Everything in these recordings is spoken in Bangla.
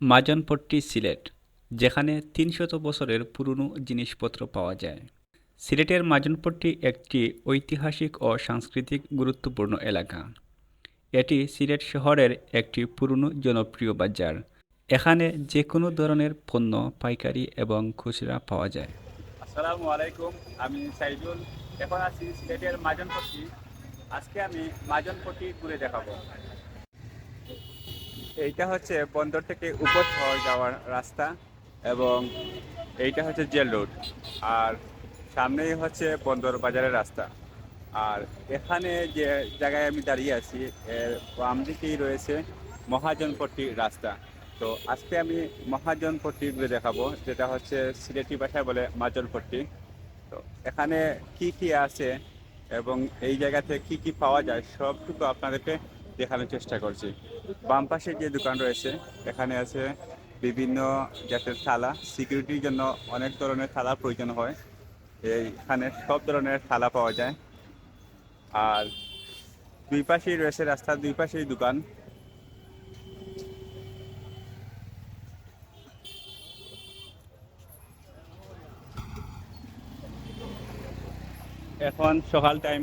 মাজানপট্টি সিলেট, যেখানে তিনশত বছরের পুরনো জিনিসপত্র পাওয়া যায়। সিলেটের মাজনপট্টি একটি ঐতিহাসিক ও সাংস্কৃতিক গুরুত্বপূর্ণ এলাকা। এটি সিলেট শহরের একটি পুরনো জনপ্রিয় বাজার। এখানে যে কোনো ধরনের পণ্য, পাইকারি এবং খুচরা পাওয়া যায়। আসসালামু আলাইকুম, আমি সাইদুল এখন আছি সিলেটের মাজানপট্টি। আজকে আমি মাজানপট্টি ঘুরে দেখাবো। এইটা হচ্ছে বন্দর থেকে উপর শহর যাওয়ার রাস্তা এবং এইটা হচ্ছে জেল রোড। আর সামনেই হচ্ছে বন্দর বাজারের রাস্তা। আর এখানে যে জায়গায় আমি দাঁড়িয়ে আছি, এর বাম দিকেই রয়েছে মহাজনপট্টি রাস্তা। তো আজকে আমি মহাজনপট্টি ঘুরে দেখাবো, যেটা হচ্ছে সিলেটি ভাষায় বলে মাজনপট্টি তো এখানে কি কি আছে এবং এই জায়গাতে কি কি পাওয়া যায়, সবটুকু আপনাদেরকে দেখানোর চেষ্টা করছি। বাম পাশে যে দোকান রয়েছে, এখানে আছে বিভিন্ন জাতের থালা। সিকিউরিটির জন্য অনেক ধরনের থালা প্রয়োজন হয়। এইখানে সব ধরনের থালা পাওয়া যায়। আর দুই পাশেই রয়েছে রাস্তার দুই পাশেই দোকান। এখন সকাল টাইম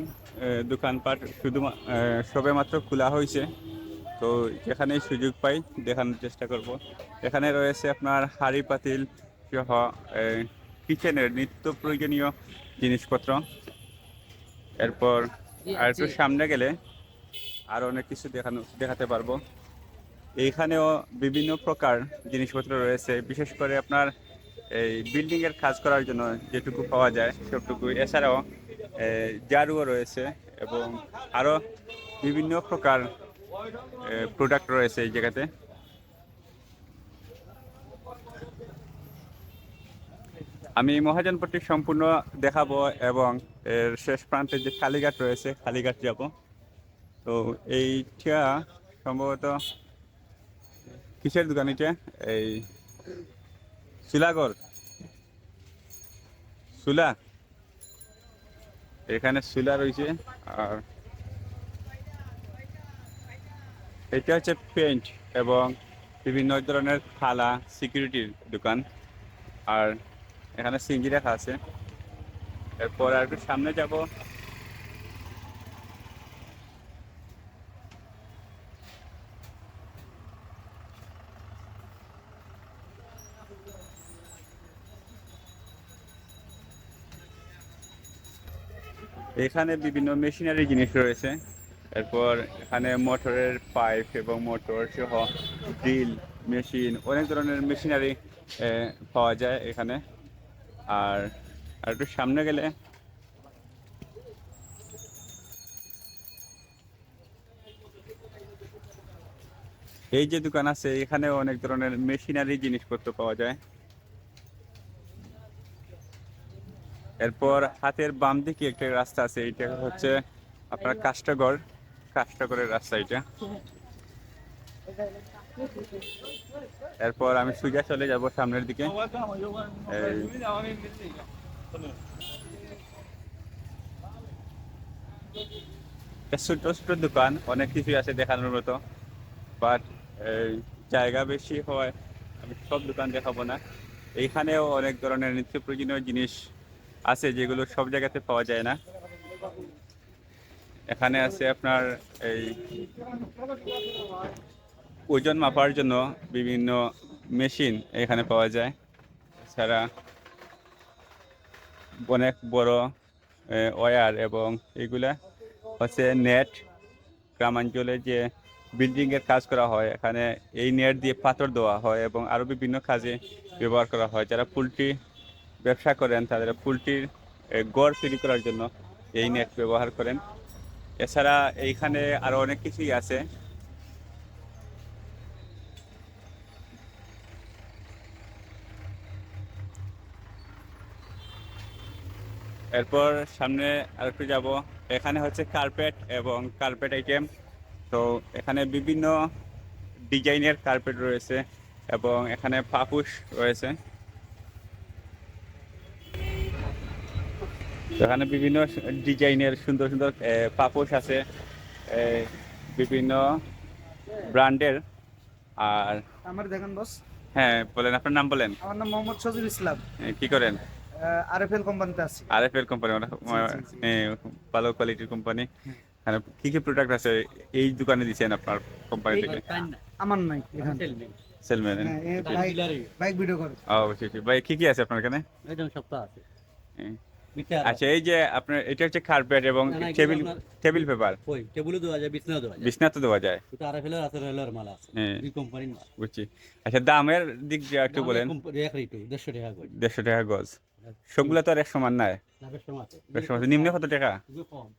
দোকানপাট শুধু সবে মাত্র খোলা হয়েছে। তো যেখানেই সুযোগ পাই দেখানোর চেষ্টা করব। এখানে রয়েছে আপনার হাড়ি পাতিল সহ কিচেনের নিত্য প্রয়োজনীয় জিনিসপত্র। এরপর আর একটু সামনে গেলে আরও অনেক কিছু দেখানো দেখাতে পারব। এইখানেও বিভিন্ন প্রকার জিনিসপত্র রয়েছে বিশেষ করে আপনার এই বিল্ডিংয়ের কাজ করার জন্য যেটুকু পাওয়া যায় সবটুকু এছাড়াও জারুও রয়েছে এবং আরও বিভিন্ন প্রকার প্রোডাক্ট রয়েছে এই জায়গাতে। আমি মহাজনপট্টি সম্পূর্ণ দেখাবো এবং এর শেষ প্রান্তে যে কালীঘাট রয়েছে কালীঘাট যাব। তো এইটা সম্ভবত কিসের দোকান এটা? এই সুলাগড় সুলা এখানে সুলা রয়েছে আর এটা হচ্ছে পেন্ট এবং বিভিন্ন ধরনের থালা, সিকিউরিটির দোকান। আর এখানে সিঙ্গি রাখা আছে। এরপর আর একটু সামনে যাব। এখানে বিভিন্ন মেশিনারি জিনিস রয়েছে। এরপর এখানে মোটরের পাইপ এবং মোটর সহ ড্রিল মেশিন, অনেক ধরনের মেশিনারি পাওয়া যায় এখানে। আর আর একটু সামনে গেলে এই যে দোকান আছে এখানে অনেক ধরনের মেশিনারি জিনিসপত্র পাওয়া যায়। এরপর হাতের বাম দিকে একটা রাস্তা আছে, এটা হচ্ছে আপনার রাস্তা এটা। এরপর আমি সুজা চলে যাব সামনের দিকে। ছোট ছোট দোকান, অনেক কিছুই আছে দেখানোর মতো। বাট জায়গা বেশি হয়, আমি সব দোকান দেখাবো না। এইখানেও অনেক ধরনের নিত্য প্রয়োজনীয় জিনিস আছে যেগুলো সব জায়গাতে পাওয়া যায় না। এখানে আছে আপনার এই ওজন মাপার জন্য বিভিন্ন মেশিন এখানে পাওয়া যায়। এছাড়া অনেক বড় ওয়ার এবং এগুলা হচ্ছে নেট। গ্রামাঞ্চলে যে বিল্ডিংয়ের কাজ করা হয়, এখানে এই নেট দিয়ে পাথর দেওয়া হয় এবং আরও বিভিন্ন কাজে ব্যবহার করা হয়। যারা পোলট্রি ব্যবসা করেন, তাদের পোলট্রির গড় তৈরি করার জন্য এই নেট ব্যবহার করেন। এছাড়া এইখানে আরও অনেক কিছুই আছে। এরপর সামনে আরেকটু যাব। এখানে হচ্ছে কার্পেট এবং কার্পেট আইটেম তো এখানে বিভিন্ন ডিজাইনের কার্পেট রয়েছে এবং এখানে পাপুস রয়েছে। এখানে বিভিন্ন ডিজাইনের সুন্দর সুন্দর পাপোশ আছে বিভিন্ন ব্র্যান্ডের। আর আমার দেখেন বস হ্যাঁ বলেন আপনার নাম বলেন। আমার নাম মোহাম্মদ সজিল ইসলাম। কি করেন? আর এফ এল কোম্পানিতে আছি। আর এফ এল কোম্পানি মানে। ভালো কোয়ালিটির কোম্পানি। মানে কি কি প্রোডাক্ট আছে এই দোকানে দিচ্ছেন আপনার কোম্পানি থেকে? আমার নাই এখানে। সেলম্যান হ্যাঁ, বাইক ভিডিও করে। ও ঠিক ঠিক ভাই কি কি আছে আপনার এখানে? একদম সপ্তাহ আছে। আচ্ছা এই যে আপনার এটা হচ্ছে কার্পেট এবং না, না, টেবিল টেবিল পেপার ওই টেবিলও দেওয়া যায় বিছনাও দেওয়া যায়। বিছনা তো দেওয়া যায়। আর ফেলার আছে রেলের মাল আছে। হ্যাঁ। দুই কোম্পানির মাল। বুঝছি। আচ্ছা দামের দিক দিয়ে একটু বলেন। এক রেটু দেড়শো টাকা করে। দেড়শো টাকা গজ। সবগুলো তো আর এক সমান লাভের সময় আছে। নিম্নে কত টাকা? কম।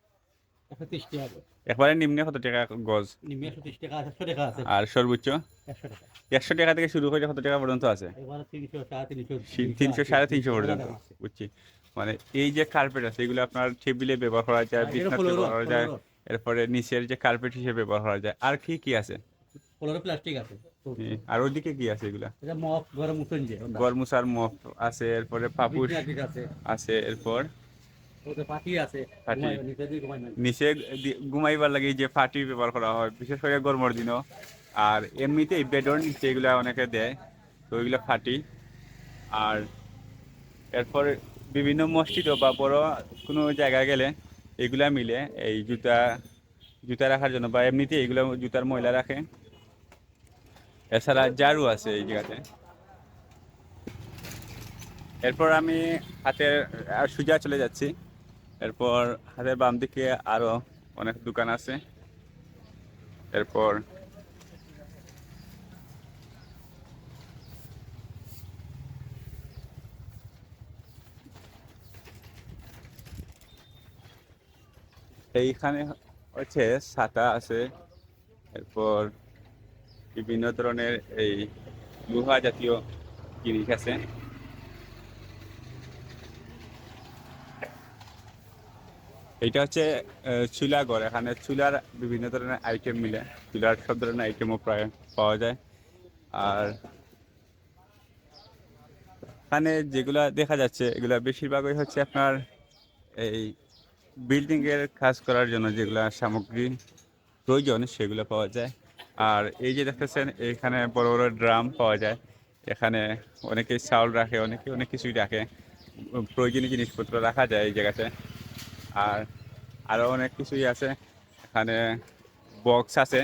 একবারে নিম্নে কত টাকা গজ? আর সর্বোচ্চ? একশো টাকা। একশো টাকা থেকে শুরু করে কত টাকা পর্যন্ত আছে? তিনশো সাড়ে তিনশো। পর্যন্ত। বুঝছি। মানে এই যে কার্পেট আছে এগুলো আপনার টেবিলে ব্যবহার করা যায় আর বিছনাতে ব্যবহার করা যায়। এরপরে নিচের যে কার্পেট হিসেবে ব্যবহার করা যায়। আর কি কি আছে? ফ্লোরে প্লাস্টিক আছে। আর ওইদিকে কি আছে এগুলা? এটা মপ ঘরে মুসন যে গরমুসার মপ আছে এরপরে বিছনা আছে। আছে এরপর? নিচে ঘুমাইবার লাগে যে ফাটি ব্যবহার করা হয় বিশেষ করে গরমের দিনও। আর এমনিতে বেডর নিচে এগুলা অনেকে দেয় তো ওইগুলো ফাটি আর এরপর বিভিন্ন মসজিদ বা বড় কোনো জায়গায় গেলে এগুলা মিলে, এই জুতা জুতা রাখার জন্য বা এমনিতে এগুলো জুতার ময়লা রাখে। এছাড়া জারু আছে এই জায়গাতে। এরপর আমি হাতের, আর সোজা চলে যাচ্ছি। এরপর হাতের বাম দিকে আরও অনেক দোকান আছে। এরপর এইখানে হচ্ছে ছাতা আছে, এরপর বিভিন্ন ধরনের এই লোহা জাতীয় জিনিস আছে। এটা হচ্ছে চুলাঘর এখানে চুলার বিভিন্ন ধরনের আইটেম মিলে, চুলার সব ধরনের আইটেমও প্রায় পাওয়া যায়। আর এখানে যেগুলা দেখা যাচ্ছে, এগুলা বেশিরভাগই হচ্ছে আপনার এই বিল্ডিং এর কাজ করার জন্য যেগুলা সামগ্রী প্রয়োজন সেগুলো পাওয়া যায়। আর এই যে দেখতেছেন, এখানে বড় বড় ড্রাম পাওয়া যায়। এখানে অনেকে চাউল রাখে, অনেকে অনেক কিছুই রাখে। প্রয়োজনীয় জিনিসপত্র রাখা যায় এই জায়গাতে। আর আরও অনেক কিছুই আছে। এখানে বক্স আছে।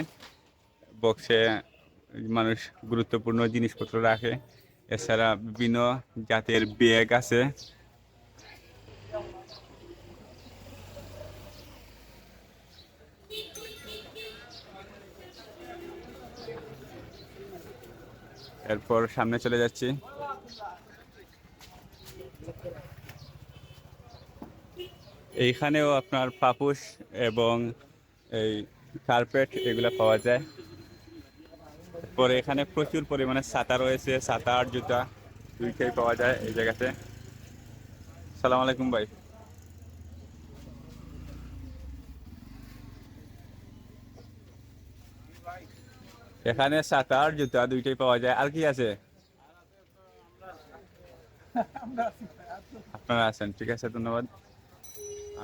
বক্সে মানুষ গুরুত্বপূর্ণ জিনিসপত্র রাখে। এছাড়া বিভিন্ন জাতের ব্যাগ আছে। এরপর সামনে চলে যাচ্ছি। এইখানেও আপনার পাপুস এবং এই কার্পেট এগুলো পাওয়া যায়। পরে এখানে প্রচুর পরিমাণে ছাতা রয়েছে, ছাতা আর জুতা দুইটাই পাওয়া যায় এই জায়গাতে। সালাম আলাইকুম ভাই। এখানে ছাতা আর জুতা দুইটাই পাওয়া যায়। আর কি আছে? আপনারা আছেন, ঠিক আছে, ধন্যবাদ।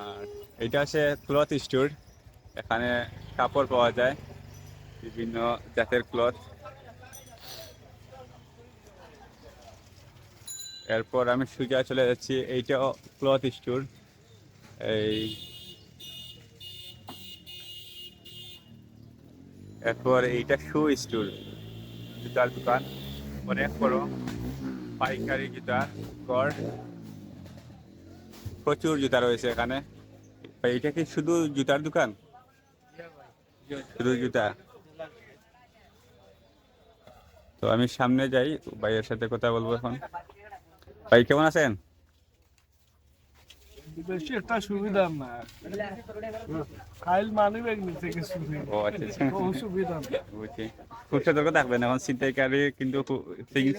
আর এটা হচ্ছে ক্লথ স্টোর এখানে কাপড় পাওয়া যায়, বিভিন্ন জাতের ক্লথ এরপর আমি সোজা চলে যাচ্ছি, এইটাও ক্লথ স্টোর এই এরপর এইটা শু স্টোর জুতার দোকান, অনেক বড়। পাইকারি জুতা গড়। প্রচুর জুতা রয়েছে এখানে। এইটা কি শুধু জুতার দোকান? শুধু জুতা। তো আমি সামনে যাই, ভাইয়ের সাথে কথা বলব এখন। ভাই, কেমন আছেন? বেশি একটা সুবিধা না। ফাইল মানি ব্যাগ নিতে কিছু ও আচ্ছা আচ্ছা। সুবিধা বুঝছি। খুব সতর্ক থাকবেন এখন ছিনতাইকারী কিন্তু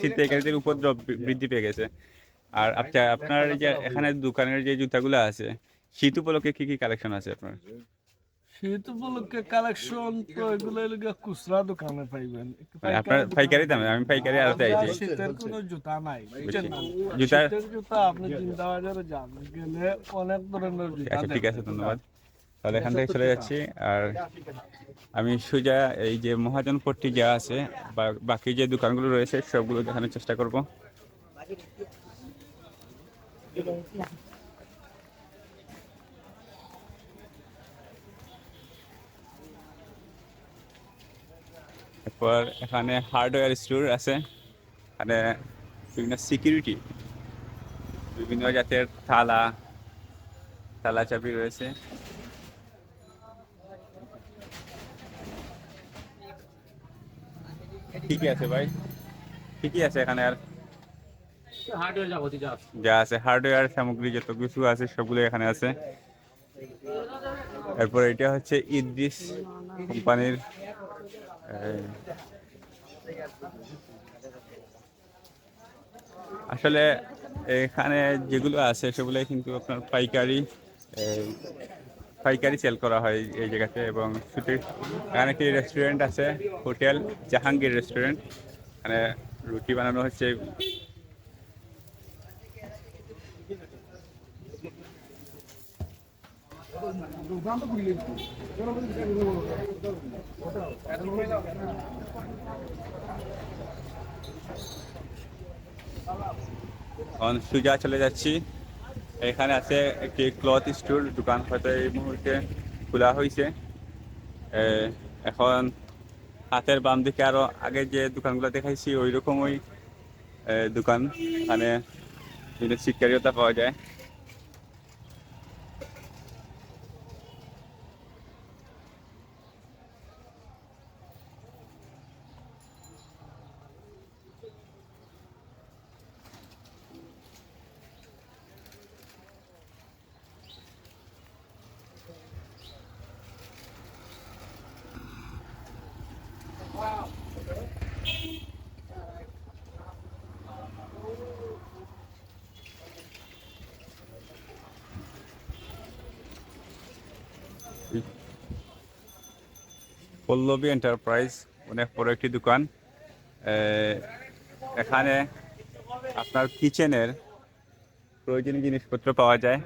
ছিনতাইকারীদের উপদ্রব বৃদ্ধি পেয়ে গেছে। আর আচ্ছা আপনার যে এখানে দোকানের যে জুতাগুলো আছে শীত উপলক্ষে কি কি কালেকশন আছে আপনার? শীত উপলক্ষে কালেকশন তো এগুলো এলাকা খুচরা দোকানে পাইবেন আপনার পাইকারি দামে আমি পাইকারি আড়তে আমরা আইছি শীতের কোনো জুতা নাই বুঝছেন না? জুতার শীতের জুতা আপনি চিন্তা যান গেলে অনেক ধরনের জুতা আচ্ছা ঠিক আছে ধন্যবাদ। তাহলে এখান থেকে চলে যাচ্ছি। আর আমি সোজা এই যে মহাজনপট্টি যা আছে বা বাকি যে দোকানগুলো রয়েছে সবগুলো দেখানোর চেষ্টা করব। এরপর এখানে হার্ডওয়্যার স্টোর আছে। এখানে বিভিন্ন সিকিউরিটি বিভিন্ন জাতের থালা থালা চাবি রয়েছে। ঠিকই আছে ভাই ঠিকই আছে এখানে আর। যা আছে। হার্ডওয়্যার সামগ্রী যত কিছু আছে সবগুলো এখানে আছে। এরপর এটা হচ্ছে ইদ্রিস কোম্পানির আসলে এখানে যেগুলো আছে সেগুলো কিন্তু আপনার পাইকারি পাইকারি সেল করা হয় এই জায়গাতে এবং শুধু এখানে একটি রেস্টুরেন্ট আছে, হোটেল জাহাঙ্গীর রেস্টুরেন্ট এখানে রুটি বানানো হচ্ছে। এখন সুজা চলে যাচ্ছি। এখানে আছে একটি ক্লথ স্টোর দোকান হয়তো এই মুহূর্তে খোলা হয়েছে। এখন হাতের বাম দিকে আরও আগে যে দোকানগুলো দেখাইছি ওই রকমই দোকান। এখানে বিভিন্ন শিক্ষারিয়তা পাওয়া যায়। পল্লবী এন্টারপ্রাইজ অনেক বড় একটি দোকান। এখানে আপনার কিচেনের প্রয়োজনীয় জিনিসপত্র পাওয়া যায়।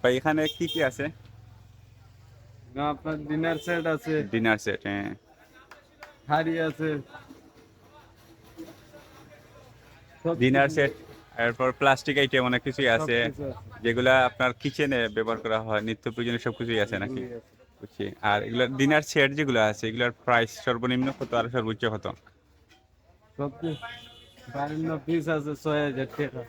বা এখানে কি কি আছে? না আপনার ডিনার সেট আছে। ডিনার সেট হ্যাঁ। হাড়ি আছে। ডিনার সেট এরপর প্লাস্টিক আইটেম অনেক কিছুই আছে। যেগুলা আপনার কিচেনে ব্যবহার করা হয় নিত্য প্রয়োজনীয় সব কিছুই আছে নাকি? আর এগুলো ডিনার সেট যেগুলো আছে এগুলোর প্রাইস সর্বনিম্ন কত আর সর্বোচ্চ কত? আছে ছয় হাজার টাকা।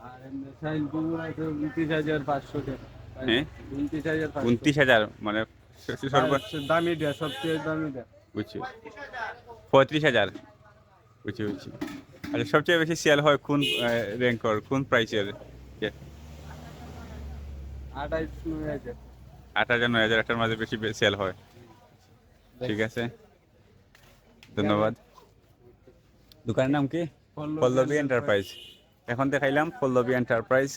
আর এমনি সাইন আছে উনত্রিশ হাজার পাঁচশো টাকা। হ্যাঁ? উনত্রিশ হাজার উনত্রিশ হাজার মানে স- সর্ব আর দামিটা সবচেয়ে বুঝছি। পঁয়ত্রিশ হাজার। বুঝছি বুঝছি। আচ্ছা সবচেয়ে বেশি সেল হয় কোন র্যাঙ্কর কোন প্রাইসের আঠাইশ নয় হাজার। আট হাজার নয় হাজার একটার মাঝে বেশি সেল হয়। ঠিক আছে? ধন্যবাদ। দোকানের নাম কি? পল্লবী এন্টারপ্রাইজ এখন দেখাইলাম পল্লবী এন্টারপ্রাইজ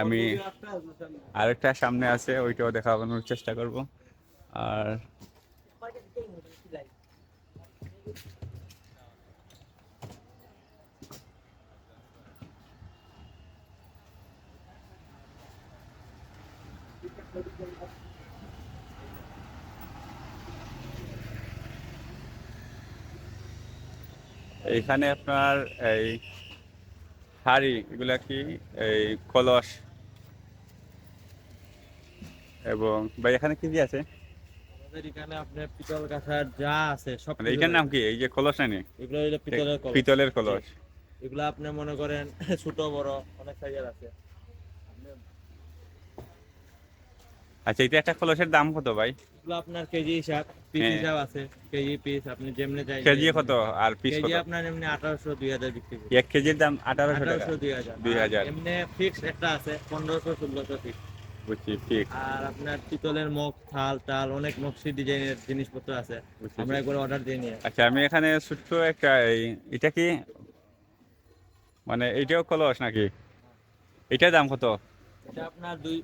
আমি আরেকটা সামনে আছে ওইটাও দেখানোর চেষ্টা করব। আর এইখানে আপনার এই হাড়ি এগুলা কি? এই কলস। এবং ভাই এখানে কি কি আছে? এখানে আপনার পিতল কাঁসার যা আছে সব এটার নাম কি? এই যে কলস নানি এগুলো হলো পিতলের কলস। পিতলের কলস। এগুলো আপনি মনে করেন ছোট বড় অনেক সাইজের আছে। আচ্ছা এটা একটা কলসের দাম কত ভাই? এগুলো আপনার কেজি হিসাব পিস হ্যাঁ। হিসাব আছে কেজি পিস আপনি যেমনি চাই কেজি কত? আর পিস কেজি আপনার এমনি আঠারোশো দুই হাজার বিক্রি করি। এক কেজির দাম আঠারোশো টাকা। আঠারোশো দুই হাজার। দুই হাজার। আর এমনি ফিক্স একটা আছে পনেরোশো ষোলোশো ফিক্স বুঝছি ঠিক আর আপনার পিতলের মুখ থাল টাল অনেক নকশি ডিজাইনের জিনিসপত্র আছে। আমরা একবার অর্ডার দিয়ে নিয়ে আচ্ছা আমি এখানে ছোট্ট একটা এটা কি? মানে এটাও কলস নাকি? এটার দাম কত? এটা আপনার দুই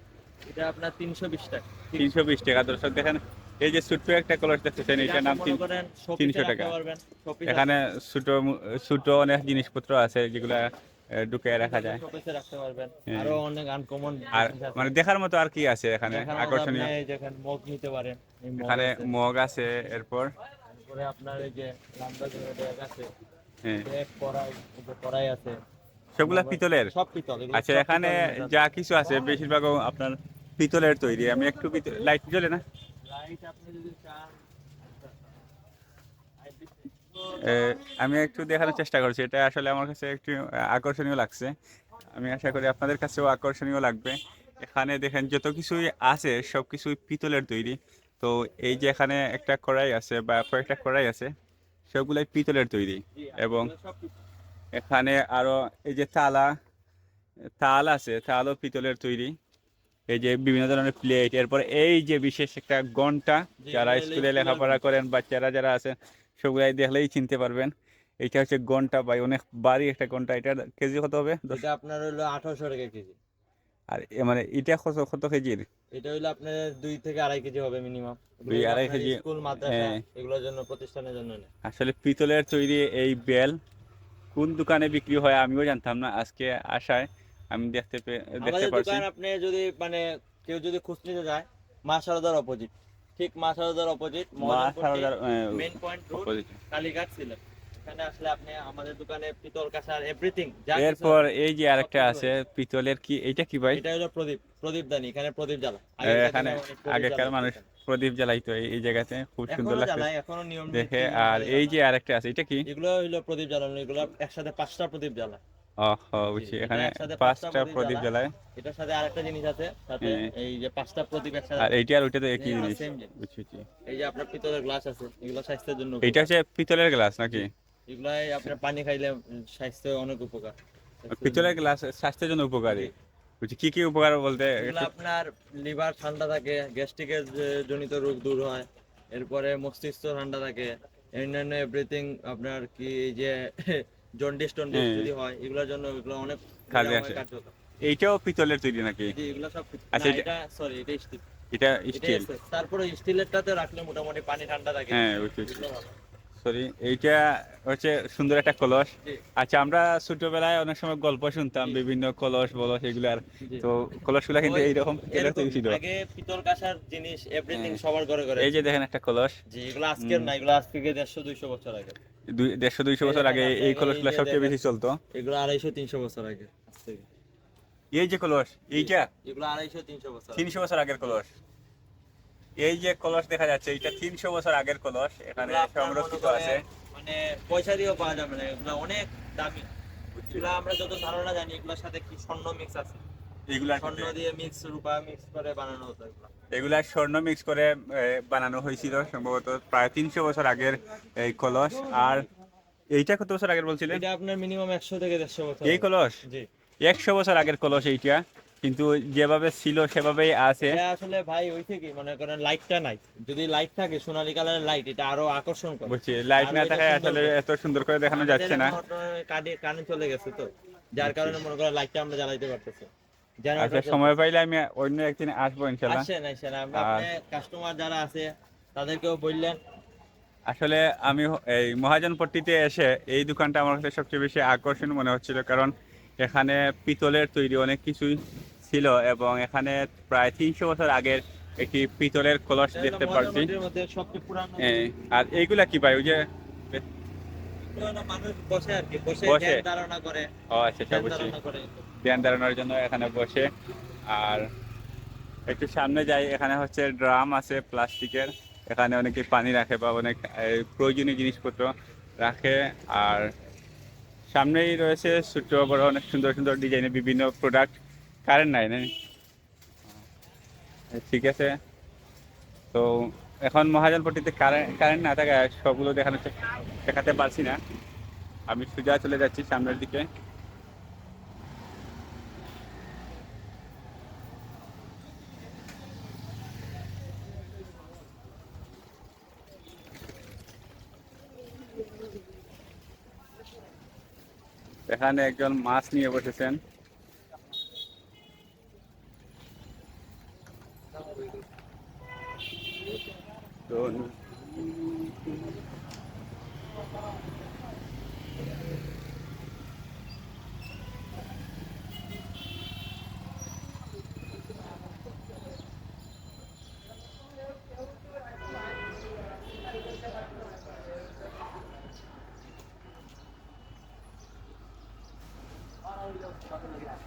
এটা আপনার তিনশো বিশ টাকা। তিনশো বিশ টাকা। দর্শক দেখেন এই যে ছোট্ট একটা কলস দেখতেছেন এটার নাম আপনি তিন করেন শোপিসে 300 রাখতে টাকা। এখানে ছোট মু- ছোট অনেক জিনিসপত্র আছে যেগুলা রাখা যায়। রাখতে পারবেন। হ্যাঁ। আরও অনেক আনকমন আর মানে দেখার মতো আর কি আছে এখানে আকর্ষণীয়। যেখানে মগ নিতে পারেন। এখানে মগ আছে এরপর। তারপরে আপনার এই যে লাম্বা ব্যাগ আছে হ্যাঁ। কড়াই কড়াই আছে। সবগুলা পিতলের? সব পিতল আচ্ছা এখানে যা কিছু আছে বেশিরভাগও আপনার পিতলের তৈরি, আমি একটু লাইট জ্বলে না? আমি একটু দেখানোর চেষ্টা করছি, এটা আসলে আমার কাছে একটু আকর্ষণীয় লাগছে। আমি আশা করি আপনাদের কাছেও আকর্ষণীয় লাগবে। এখানে দেখেন যত কিছুই আছে, সব কিছুই পিতলের তৈরি। তো এই যে এখানে একটা কড়াই আছে বা কয়েকটা কড়াই আছে, সবগুলাই পিতলের তৈরি। এবং এখানে আরও এই যে তালা, তাল আছে, তালও পিতলের তৈরি। এই যে বিভিন্ন ধরনের প্লেট এরপর এই যে বিশেষ একটা ঘণ্টা যারা স্কুলে লেখাপড়া করেন বাচ্চারা যারা আছে সবগুলাই দেখলেই চিনতে পারবেন। এটা হচ্ছে ঘণ্টা ভাই অনেক বাড়ি একটা ঘণ্টা। এটা কেজি কত হবে? এটা আপনার হলো আঠারোশো টাকা কেজি। আর মানে এটা কত কত কেজির? এটা হইল আপনার দুই থেকে আড়াই কেজি হবে মিনিমাম দুই আড়াই কেজি, স্কুল মাদ্রাসা হ্যাঁ। এগুলোর জন্য প্রতিষ্ঠানের জন্য আসলে পিতলের তৈরি এই বেল কোন দোকানে বিক্রি হয় আমিও জানতাম না আজকে আসায়। আমি দেখতে দেখতে পারছি। দোকান আপনি যদি মানে কেউ যদি খোঁজ নিতে যায় মা সারদার অপোজিট ঠিক মা সারদার অপোজিট মা সারদার মেইন পয়েন্ট রোড কালীঘাট সিলেট। এখানে আসলে আপনি আমাদের দোকানে পিতল কাঁসার এভরিথিং এরপর এই যে আরেকটা আছে পিতলের কি এইটা কি ভাই? এটা হলো প্রদীপ প্রদীপ দানি এখানে প্রদীপ জ্বালা। এখানে আগেকার মানুষ প্রদীপ জ্বালাইতো এই জায়গাতে খুব সুন্দর এখনও লাগছে এখনও নিয়ম দেখে আর এই যে আরেকটা আছে এটা কি? এগুলো হইল প্রদীপ জ্বালানো এগুলো একসাথে পাঁচটা প্রদীপ জ্বালায়। ও বুঝছি এটা এখানে একসাথে পাঁচটা পাঁচটা প্রদীপ প্রদীপ জ্বালায়। এটার সাথে আরেকটা জিনিস আছে সাথে হ্যাঁ। এই যে পাঁচটা প্রদীপ একসাথে আর এইটা আর ওইটা তো একই জিনিস। বুঝছি বুঝছি। এই যে আপনার পিতলের গ্লাস আছে এগুলো স্বাস্থ্যের জন্য এইটা হচ্ছে পিতলের গ্লাস নাকি? আপনার পানি খাইলে স্বাস্থ্য অনেক উপকার। পিতলের গ্লাস স্বাস্থ্যের জন্য উপকারী। বুঝছি কি কি উপকার বলতে? আপনার লিভার ঠান্ডা থাকে গ্যাস্ট্রিকের জনিত রোগ দূর হয় এরপরে মস্তিষ্ক ঠান্ডা থাকে অন্যান্য এভরিথিং আপনার কি এই যে জন্ডিস টন্ডিস হ্যাঁ। যদি হয় এগুলোর জন্য এগুলো অনেক কাজে আসে। এইটাও পিতলের তৈরি নাকি? এগুলো সব আচ্ছা, এটা- সরি এটা স্টিল এটা স্টিল তারপরে স্টিলেরটাতে রাখলে মোটামুটি পানি ঠান্ডা থাকে। হ্যাঁ সরি এইটা হচ্ছে সুন্দর একটা কলস। আচ্ছা আমরা ছোটবেলায় অনেক সময় গল্প শুনতাম বিভিন্ন কলস বলস এগুলার। তো কলসগুলা কিন্তু এইরকম ছিল। আগে পিতল কাঁসার জিনিস এভরিথিং হ্যাঁ। সবার ঘরে ঘরে এই যে দেখেন একটা কলস। জি এগুলো আজকের না এগুলো আজ থেকে দেড়শো দুইশো বছর আগে। দেড়শো দুইশো বছর আগে এই কলসগুলা সবচেয়ে বেশি চলতো? এগুলো আড়াইশো তিনশো বছর আগে এই যে কলস এইটা? এগুলো আড়াইশো তিনশো বছর তিনশো বছর আগের কলস। এই যে কলস দেখা যাচ্ছে এটা তিনশো বছর আগের কলস এখানে সংরক্ষিত আছে। মানে পয়সা দিয়েও পাওয়া যাবে না এগুলো অনেক দামি। এগুলো আমরা যত ধারণা জানি এগুলোর সাথে কি স্বর্ণ মিক্স আছে? এগুলা স্বর্ণ দিয়ে মিক্স রূপা মিক্স করে বানানো হতো এগুলা। স্বর্ণ মিক্স করে বানানো হয়েছিল সম্ভবত প্রায় তিনশো বছর আগের এই কলস। আর এইটা কত বছর আগের বলছিলেন এটা আপনার মিনিমাম একশো থেকে দেড়শো বছর এই কলস? জি। একশো বছর আগের কলস এইটা। কিন্তু যেভাবে ছিল সেভাবেই আছে। আসলে ভাই ওই থেকে মনে করেন লাইটটা নাই। যদি লাইট থাকে সোনালী কালারের লাইট এটা আরও আকর্ষণ করে। বুঝছি লাইট না থাকায় আসলে এত সুন্দর করে দেখানো যাচ্ছে না। কানে কানে চলে গেছে তো। যার কারণে মনে করেন লাইটটা আমরা জ্বালাইতে পারতেছি। আচ্ছা সময় পাইলে আমি অন্য একদিন আসব ইনশাল্লাহ। আসেন আসেন আপনি কাস্টমার যারা আছে তাদেরকেও বললেন। আসলে আমি এই মহাজনপট্টিতে এসে এই দোকানটা আমার কাছে সবচেয়ে বেশি আকর্ষণীয় মনে হচ্ছিল কারণ এখানে পিতলের তৈরি অনেক কিছুই ছিল এবং এখানে প্রায় তিনশো বছর আগের একটি পিতলের কলস দেখতে পাচ্ছি। আর এইগুলা কি ভাই ওই যে বসে আর কি বসে বসে? ধারণা করে। ও আচ্ছা আচ্ছা বুঝছি। ধ্যান ধারণার জন্য এখানে বসে। আর একটু সামনে যাই, এখানে হচ্ছে ড্রাম আছে প্লাস্টিকের। এখানে অনেকে পানি রাখে বা অনেক প্রয়োজনীয় জিনিসপত্র রাখে। আর সামনেই রয়েছে ছোট বড় অনেক সুন্দর সুন্দর ডিজাইনের বিভিন্ন প্রোডাক্ট কারেন্ট নাই না ঠিক আছে। তো এখন মহাজনপট্টিতে কারেন্ট কারেন্ট না থাকায় সবগুলো দেখানো দেখাতে পারছি না। আমি সোজা চলে যাচ্ছি সামনের দিকে। এখানে একজন মাছ নিয়ে বসেছেন। তো Gracias.